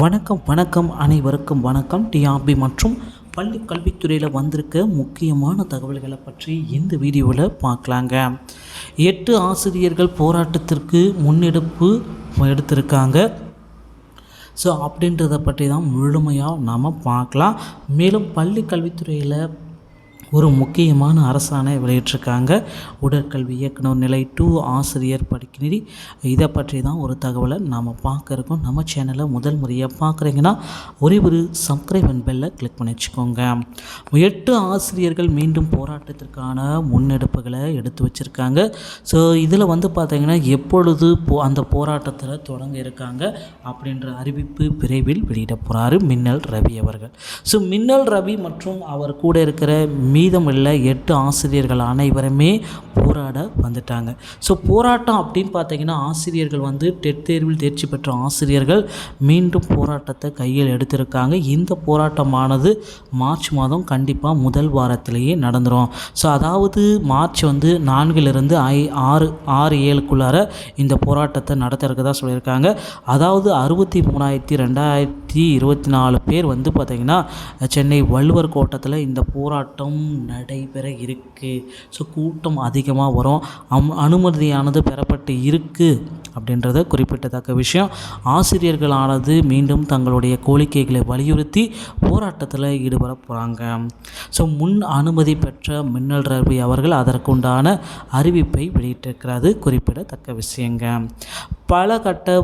வணக்கம் வணக்கம் அனைவருக்கும் வணக்கம். டிஆர்பி மற்றும் பள்ளி கல்வித்துறையில் வந்திருக்க முக்கியமான தகவல்களை பற்றி இந்த வீடியோவில் பார்க்கலாங்க. எட்டு ஆசிரியர்கள் போராட்டத்திற்கு முன்னெடுப்பு எடுத்திருக்காங்க. ஸோ அப்படின்றத பற்றி தான் முழுமையாக நாம் பார்க்கலாம். மேலும் பள்ளி கல்வித்துறையில் ஒரு முக்கியமான அரசாணை வெளியிட்டிருக்காங்க. உடற்கல்வி இயக்குனர் நிலை டூ ஆசிரியர் படிக்கினரி. இதை பற்றி தான் ஒரு தகவலை நாம் பார்க்க இருக்கோம். நம்ம சேனலை முதல் முறையாக பார்க்குறீங்கன்னா ஒரே ஒரு சப்ஸ்கிரைப் அண்ட் பெல்லை கிளிக் பண்ணி வச்சுக்கோங்க. எட்டு ஆசிரியர்கள் மீண்டும் போராட்டத்திற்கான முன்னெடுப்புகளை எடுத்து வச்சுருக்காங்க. ஸோ இதில் வந்து பார்த்திங்கன்னா எப்பொழுது போ அந்த போராட்டத்தில் தொடங்க இருக்காங்க அப்படின்ற அறிவிப்பு விரைவில் வெளியிட போகிறாரு மின்னல் ரவி அவர்கள். ஸோ மின்னல் ரவி மற்றும் அவர் கூட இருக்கிற மீதமுள்ள எட்டு ஆசிரியர்கள் அனைவருமே போராட வந்துட்டாங்க. ஸோ போராட்டம் அப்படின்னு பார்த்தீங்கன்னா ஆசிரியர்கள் வந்து டெட் தேர்வில் தேர்ச்சி பெற்ற ஆசிரியர்கள் மீண்டும் போராட்டத்தை கையில் எடுத்திருக்காங்க. இந்த போராட்டமானது மார்ச் மாதம் கண்டிப்பாக முதல் வாரத்திலேயே நடந்துடும் ஸோ அதாவது மார்ச் வந்து நான்கிலிருந்து ஐ ஆறு ஆறு ஏழுக்குள்ளார இந்த போராட்டத்தை நடத்த இருக்கதா சொல்லியிருக்காங்க. அதாவது அறுபத்தி மூணாயிரத்தி ரெண்டாயிரத்தி இருபத்தி நாலு பேர் வந்து பார்த்திங்கன்னா சென்னை வள்ளுவர் கோட்டத்தில் இந்த போராட்டம் நடைபெற இருக்குது ஸோ கூட்டம் அதிகமாக வரும். அம் அனுமதியானது பெறப்பட்டு இருக்குது அப்படின்றத குறிப்பிட்டத்தக்க விஷயம். ஆசிரியர்களானது மீண்டும் தங்களுடைய கோரிக்கைகளை வலியுறுத்தி போராட்டத்தில் ஈடுபட போகிறாங்க ஸோ முன் அனுமதி பெற்ற மின்னல் ரவி அவர்கள் அதற்குண்டான அறிவிப்பை வெளியிட்டிருக்கிறது. குறிப்பிடத்தக்க விஷயங்க. பல கட்ட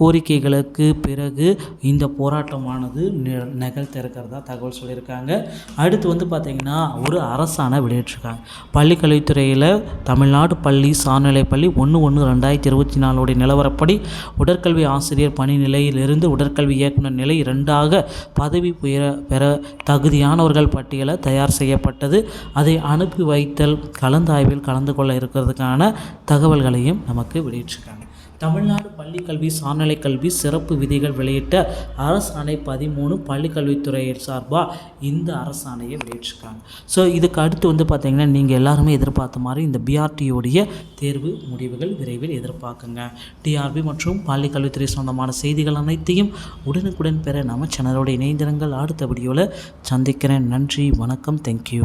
கோரிக்கைகளுக்கு பிறகு இந்த போராட்டமானது நி- நிகழ்த்திருக்கிறதா தகவல் சொல்லியிருக்காங்க. அடுத்து வந்து பார்த்திங்கன்னா ஒரு அரசாணை வெளியிட்டிருக்காங்க. பள்ளிக்கல்வித்துறையில் தமிழ்நாடு பள்ளி சார்நிலை பள்ளி ஒன்று ஒன்று ரெண்டாயிரத்தி இருபத்தி நாலுடைய நிலவரப்படி உடற்கல்வி ஆசிரியர் பணி நிலையிலிருந்து உடற்கல்வி இயக்குனர் நிலை இரண்டாக பதவி உயர பெற தகுதியானவர்கள் பட்டியலை தயார் செய்யப்பட்டது. அதை அனுப்பி வைத்தல் கலந்தாய்வில் கலந்து கொள்ள இருக்கிறதுக்கான தகவல்களையும் நமக்கு வெளியிட்டிருக்காங்க. தமிழ்நாடு பள்ளிக்கல்வி சார்நிலை கல்வி சிறப்பு விதிகள் வெளியிட்ட அரசாணை பதிமூணு பள்ளிக்கல்வித்துறை சார்பாக இந்த அரசாணையை வெளியிட்டிருக்காங்க. ஸோ இதுக்கு அடுத்து வந்து பார்த்திங்கன்னா நீங்கள் எல்லாருமே எதிர்பார்த்த மாதிரி இந்த பிஆர்டியோடைய தேர்வு முடிவுகள் விரைவில் எதிர்பார்க்குங்க. டிஆர்பி மற்றும் பள்ளிக்கல்வித்துறை சொந்தமான செய்திகள் அனைத்தையும் உடனுக்குடன் பெற நம்ம சேனலோட இணைந்திருங்கள். அடுத்த வீடியோவில் சந்திக்கிறேன். நன்றி வணக்கம் தேங்க்யூ